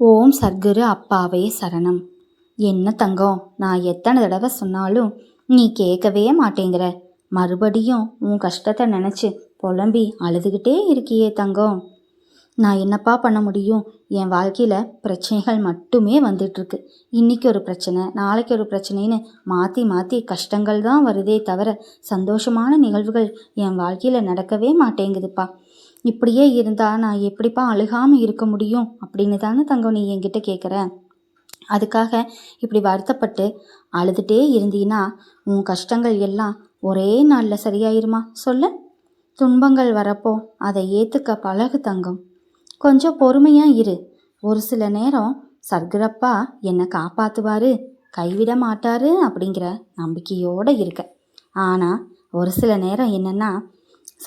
ஓம் சர்க்குரு அப்பாவே சரணம். என்ன தங்கம் நான் எத்தனை தடவை சொன்னாலும் நீ கேட்கவே மாட்டேங்கிற. மறுபடியும் உன் கஷ்டத்தை நினச்சி புலம்பி அழுதுகிட்டே இருக்கியே தங்கம். நான் என்னப்பா பண்ண முடியும்? என் வாழ்க்கையில் பிரச்சனைகள் மட்டுமே வந்துட்டுருக்கு. இன்றைக்கி ஒரு பிரச்சனை நாளைக்கு ஒரு பிரச்சனைன்னு மாற்றி மாற்றி கஷ்டங்கள் தான் வருதே தவிர சந்தோஷமான நிகழ்வுகள் என் வாழ்க்கையில் நடக்கவே மாட்டேங்குதுப்பா. இப்படியே இருந்தால் நான் எப்படிப்பா அழுகாமல் இருக்க முடியும்? அப்படின்னு தானே தங்கம் நீ என்கிட்ட கேட்குற அதுக்காக இப்படி வருத்தப்பட்டு அழுதுகிட்டே இருந்தீன்னா உன் கஷ்டங்கள் எல்லாம் ஒரே நாளில் சரியாயிருமா? சொல்லு. துன்பங்கள் வரப்போ அதை ஏற்றுக்க பழகு தங்கம். கொஞ்சம் பொறுமையாக இரு. ஒரு சில நேரம் சர்க்கரப்பா என்னை காப்பாற்றுவார் கைவிட மாட்டாரு அப்படிங்கிற நம்பிக்கையோடு இருக்க. ஆனால் ஒரு சில நேரம் என்னென்னா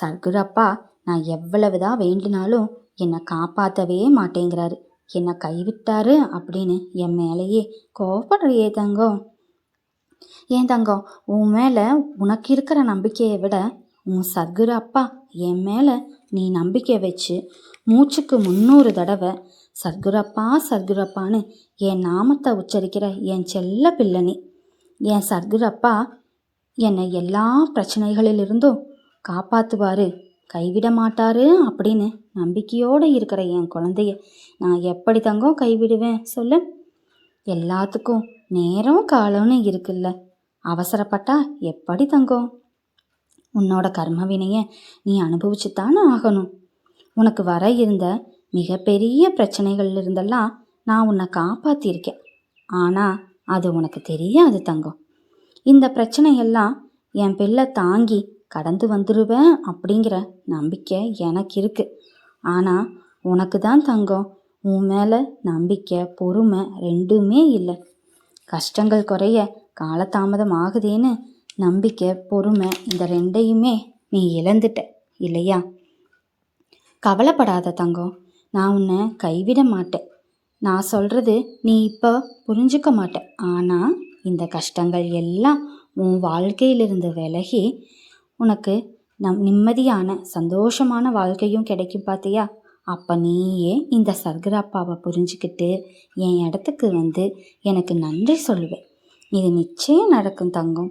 சர்க்குரப்பா நான் எவ்வளவு தான் வேண்டினாலும் என்னை காப்பாற்றவே மாட்டேங்கிறாரு. என்னை கைவிட்டாரு அப்படின்னு என் மேலேயே கோவப்படுறியே தங்கம். ஏன் தங்கம்? உன் மேலே உனக்கு இருக்கிற நம்பிக்கையை விட உன் சர்க்குரு அப்பா என் மேலே நீ நம்பிக்கை வச்சு மூச்சுக்கு முந்நூறு தடவை சர்க்குரப்பா சர்க்குரப்பான்னு என் நாமத்தை உச்சரிக்கிற என் செல்ல பிள்ளனி. என் சர்க்குரப்பா என்னை எல்லா பிரச்சனைகளிலிருந்தும் காப்பாற்றுவாரு கைவிட மாட்டாரு அப்படின்னு நம்பிக்கையோடு இருக்கிற என் குழந்தைய நான் எப்படி தங்கோ கைவிடுவேன் சொல்லு. எல்லாத்துக்கும் நேரம் காலம்னு இருக்குல்ல. அவசரப்பட்டா எப்படி தங்கம் உன்னோட கர்ம வினைய நீ அனுபவிச்சுத்தானே ஆகணும். உனக்கு வர இருந்த மிகப்பெரிய பிரச்சனைகள் இருந்தெல்லாம் நான் உன்னை காப்பாற்றியிருக்கேன் ஆனால் அது உனக்கு தெரியாது தங்கம் இந்த பிரச்சனையெல்லாம் என் பிள்ளை தாங்கி கடந்து வந்துடுவேன் அப்படிங்கிற நம்பிக்கை எனக்கு இருக்குது ஆனால் உனக்கு தான் தங்கம். உன் மேலே நம்பிக்கை பொறுமை ரெண்டுமே இல்லை. கஷ்டங்கள் குறைய காலதாமதம் ஆகுதேன்னு நம்பிக்கை பொறுமை இந்த ரெண்டையுமே நீ இழந்துட்ட இல்லையா? கவலைப்படாத தங்கம். நான் உன்னை கைவிட மாட்டேன். நான் சொல்கிறது நீ இப்போ புரிஞ்சுக்க மாட்டேன் ஆனால் இந்த கஷ்டங்கள் எல்லாம் உன் வாழ்க்கையிலிருந்து விலகி உனக்கு நம் நிம்மதியான சந்தோஷமான வாழ்க்கையும் கிடைக்கும் பார்த்தியா அப்போ நீயே இந்த சர்க்கராப்பாவை புரிஞ்சுக்கிட்டு என் இடத்துக்கு வந்து எனக்கு நன்றி சொல்லுவேன் இது நிச்சயம் நடக்கும் தங்கம்.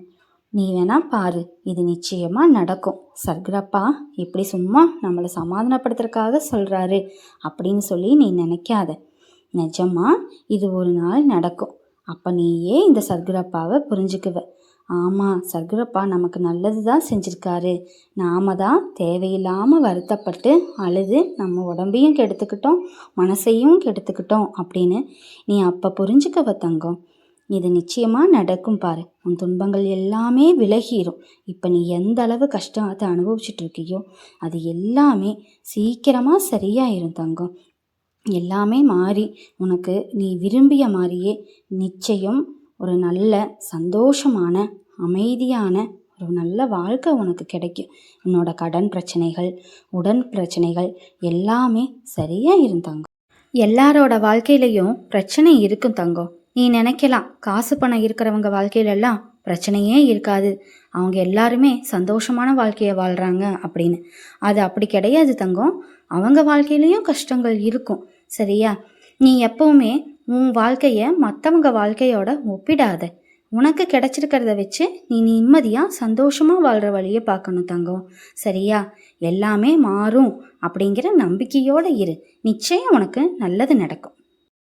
நீ வேணா பாரு இது நிச்சயமாக நடக்கும். சர்க்கரப்பா இப்படி சும்மா நம்மளை சமாதானப்படுத்துறதுக்காக சொல்கிறாரு அப்படின்னு சொல்லி நீ நினைக்காத. நிஜமா இது ஒரு நாள் நடக்கும். அப்போ நீயே இந்த சர்க்கரப்பாவை புரிஞ்சுக்குவ. ஆமாம் சர்க்கரப்பா நமக்கு நல்லது தான் செஞ்சுருக்காரு. நாம தான் தேவையில்லாமல் வருத்தப்பட்டு அழுது நம்ம உடம்பையும் கெடுத்துக்கிட்டோம் மனசையும் கெடுத்துக்கிட்டோம் அப்படின்னு நீ அப்போ புரிஞ்சுக்கவ தங்கம். இது நிச்சயமாக நடக்கும் பாரு. உன் துன்பங்கள் எல்லாமே விலகிரும். இப்போ நீ எந்த அளவு கஷ்டத்தை அனுபவிச்சுட்டு இருக்கியோ அது எல்லாமே சீக்கிரமாக சரியாயிரும் தங்கம். எல்லாமே மாறி உனக்கு நீ விரும்பிய மாதிரியே நிச்சயம் ஒரு நல்ல சந்தோஷமான அமைதியான ஒரு நல்ல வாழ்க்கை உனக்கு கிடைக்கும். உன்னோட கடன் பிரச்சனைகள் உடன் பிரச்சனைகள் எல்லாமே சரியாக இருந்தாங்க எல்லாரோட வாழ்க்கையிலையும் பிரச்சனை இருக்கும் தங்கம். நீ நினைக்கலாம் காசு பணம் இருக்கிறவங்க வாழ்க்கையிலெல்லாம் பிரச்சனையே இருக்காது. அவங்க எல்லாருமே சந்தோஷமான வாழ்க்கையை வாழ்கிறாங்க அப்படின்னு. அது அப்படி கிடையாது தங்கம். அவங்க வாழ்க்கையிலையும் கஷ்டங்கள் இருக்கும். சரியா? நீ எப்பவுமே உன் வாழ்க்கையை மற்றவங்க வாழ்க்கையோட ஒப்பிடாத. உனக்கு கிடைச்சிருக்கிறத வச்சு நீ நிம்மதியாக சந்தோஷமாக வாழ்கிற வழியை பார்க்கணும் தங்கம். சரியா? எல்லாமே மாறும் அப்படிங்கிற நம்பிக்கையோடு இரு. நிச்சயம் உனக்கு நல்லது நடக்கும்.